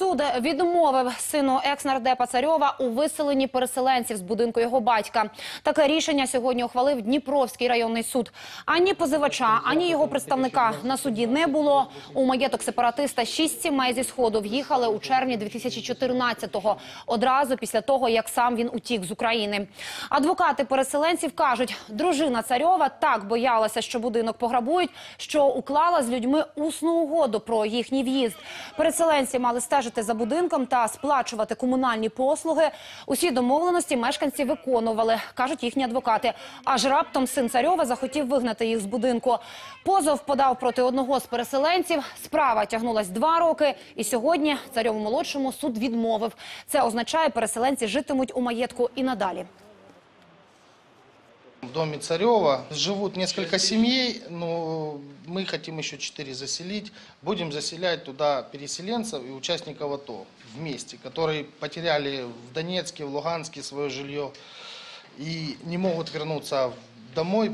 Суд відмовив сину екс-нардепа Царьова у виселенні переселенців з будинку його батька. Таке рішення сьогодні ухвалив Дніпровський районний суд. Ані позивача, ані його представника на суді не було. У маєток сепаратиста шість сімей зі сходу в'їхали у червні 2014-го, одразу після того, як сам він утік з України. Адвокати переселенців кажуть, дружина Царьова так боялася, що будинок пограбують, що уклала з людьми усну угоду про їхній в'їзд. Переселенці мали стежити за будинком та сплачувати комунальні послуги. Усі домовленості мешканці виконували, кажуть їхні адвокати. Аж раптом син Царьова захотів вигнати їх з будинку. Позов подав проти одного з переселенців. Справа тягнулась два роки, і сьогодні царьову молодшому суд відмовив. Це означає, переселенці житимуть у маєтку і надалі. В доме Царева живут несколько семей, но мы хотим еще четыре заселить. Будем заселять туда переселенцев и участников АТО вместе, которые потеряли в Донецке, в Луганске свое жилье и не могут вернуться домой.